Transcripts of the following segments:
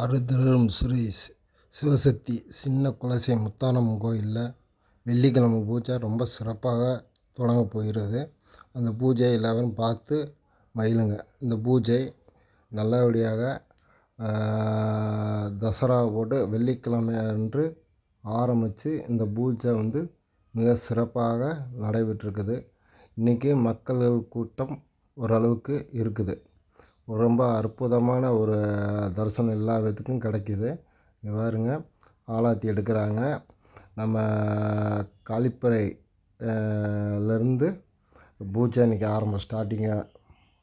அருள்தரும் ஸ்ரீ சிவசக்தி சின்ன குலசை முத்தானம்மன் கோயிலில் வெள்ளிக்கிழமை பூஜை ரொம்ப சிறப்பாக தொடங்க போகிறது. அந்த பூஜை எல்லாரும் பார்த்து மயிலுங்க இந்த பூஜை நல்லபடியாக தசரா போட்டு வெள்ளிக்கிழமை அன்று ஆரம்பித்து இந்த பூஜை வந்து மிக சிறப்பாக நடைபெற்றிருக்குது. இன்றைக்கி மக்கள் கூட்டம் ஓரளவுக்கு இருக்குது. ரொம்ப அற்புதமான ஒரு தரிசனம் எல்லா விதத்துக்கும் கிடைக்கிது. இங்க பாருங்க ஆலாத்தி எடுக்கிறாங்க. நம்ம காளிப்பறை லேருந்து பூஜை இன்றைக்கி ஆரம்பம் ஸ்டார்டிங்காக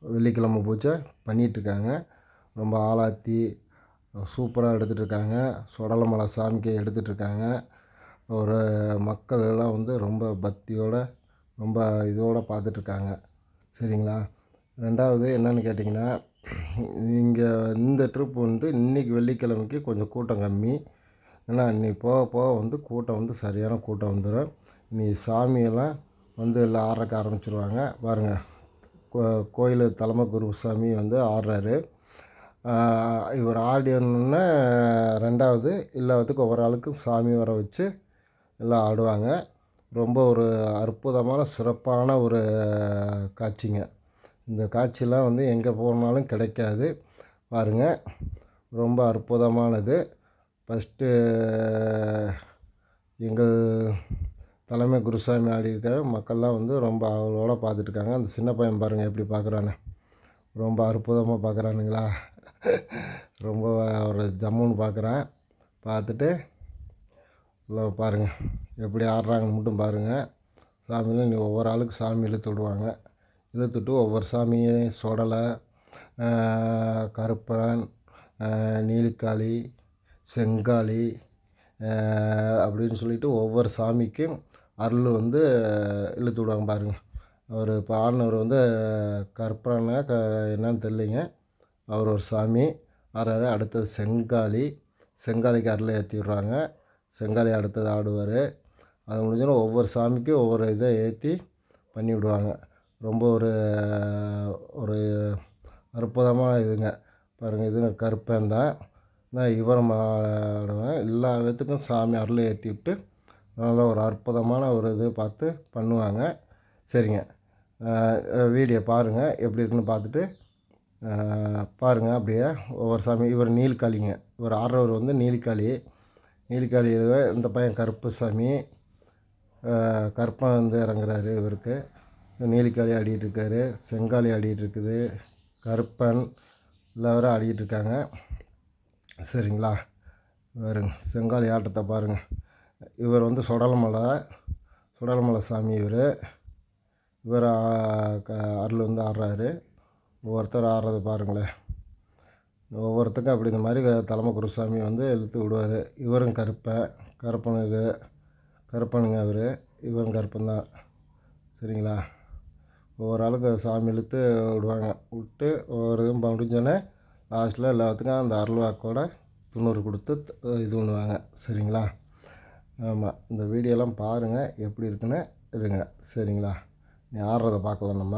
வெள்ளிக்கிழமை பூஜை பண்ணிகிட்ருக்காங்க ரொம்ப ஆலாத்தி சூப்பராக எடுத்துகிட்ருக்காங்க சுடலமலை சாமிக்கு எடுத்துகிட்ருக்காங்க ஒரு மக்கள் எல்லாம் வந்து ரொம்ப பக்தியோடு ரொம்ப இதோடு பார்த்துட்ருக்காங்க சரிங்களா? ரெண்டாவது என்னென்னு கேட்டிங்கன்னா இங்கே இந்த ட்ரிப் வந்து இன்றைக்கி வெள்ளிக்கிழமைக்கு கொஞ்சம் கூட்டம் கம்மி. ஏன்னா இன்னைக்கு போக போக வந்து கூட்டம் வந்து சரியான கூட்டம் வந்துடும் இன்றைக்கி சாமியெல்லாம் வந்து எல்லாம் ஆடுறக்க ஆரம்பிச்சிருவாங்க. பாருங்கள் கோ கோயில் தலைமை குருசாமி வந்து ஆடுறாரு இவர் ஆடினோடனே ரெண்டாவது எல்லாத்துக்கும் ஒவ்வொரு ஆளுக்கும் சாமி வர வச்சு எல்லாம் ஆடுவாங்க. ரொம்ப ஒரு அற்புதமான சிறப்பான ஒரு காட்சிங்க. இந்த காட்சியெலாம் வந்து எங்கே போனாலும் கிடைக்காது. பாருங்கள் ரொம்ப அற்புதமானது. ஃபஸ்ட்டு எங்கள் தலைமை குருசாமி ஆடியிருக்காரு மக்கள்லாம் வந்து ரொம்ப அவளோட பார்த்துட்ருக்காங்க. அந்த சின்ன பையன் பாருங்கள் எப்படி பார்க்குறானு. ரொம்ப அற்புதமாக பார்க்குறானுங்களா. ரொம்ப ஒரு ஜம்முன்னு பார்க்குறான். பார்த்துட்டு பாருங்கள் எப்படி ஆடுறாங்கன்னு மட்டும் பாருங்கள் சாமியில் நீ ஒவ்வொரு ஆளுக்கு சாமி இழுத்து விடுவாங்க. இழுத்துட்டு ஒவ்வொரு சாமியும் சுடலை கருப்பன் நீலிக்காளி செங்காளி அப்படின்னு சொல்லிட்டு ஒவ்வொரு சாமிக்கும் அருள் வந்து இழுத்து விடுவாங்க பாருங்கள் அவர் இப்போ ஆடினவர் வந்து கற்பனை க என்னன்னு தெரிலிங்க அவர் ஒரு சாமி. ஆடுறாரு அடுத்தது செங்காளி. செங்காலிக்கு அருளை ஏற்றி விடுறாங்க. செங்காலி அடுத்தது ஆடுவார். அது முடிஞ்சோன்னா ஒவ்வொரு சாமிக்கும் ஒவ்வொரு இதை ஏற்றி பண்ணி விடுவாங்க. ரொம்ப ஒரு ஒரு அற்புதமான இதுங்க. பாருங்கள் இதுங்க கருப்பன் தான் நான் இவரும் ஆடுவேன் எல்லா விதத்துக்கும் சாமி அருளை ஏற்றி விட்டு நல்ல ஒரு அற்புதமான ஒரு இது பார்த்து பண்ணுவாங்க. சரிங்க. வீடியோ பாருங்கள் எப்படி இருக்குன்னு பார்த்துட்டு பாருங்கள் அப்படியே. ஒவ்வொரு சாமி இவர் நீல்காளிங்க. இவர் ஆடுறவர் வந்து நீலிக்காளி நீலிக்காளி இந்த பையன் கருப்பு சாமி. கருப்பன் வந்து இறங்குறாரு இவருக்கு. நீலிக்காளி ஆடிட்டு இருக்காரு செங்காளி ஆடிட்டு இருக்குது கருப்பன் எல்லாரும் ஆடிட்டு இருக்காங்க சரிங்களா? வருங்க செங்காளி ஆட்டத்தை பாருங்கள் இவர் வந்து சுடலமலை சுடலமலை சாமி இவர். இவர் அருள் வந்து ஆடுறாரு. ஒவ்வொருத்தர் ஆடுறது பாருங்களேன். ஒவ்வொருத்தருக்கும் அப்படி இந்த மாதிரி தலைமை குருசாமி வந்து இழுத்து விடுவார். இவரும் கருப்பன் கருப்பன் இது கருப்பனுங்க அவர் இவரும் கருப்பன் தான். சரிங்களா? ஒவ்வொரு சாமி இழுத்து விடுவாங்க. விட்டு ஒவ்வொரு இதுவும் முடிஞ்சோடனே லாஸ்ட்டில் எல்லாத்துக்கும் அந்த அருள்வாக்கோட துண்ணூறு கொடுத்து இது பண்ணுவாங்க. சரிங்களா? ஆமாம் இந்த வீடியோலாம் பாருங்கள் எப்படி இருக்குன்னு இருங்க. சரிங்களா? நீ ஆடுறத பார்க்கலாம் நம்ம.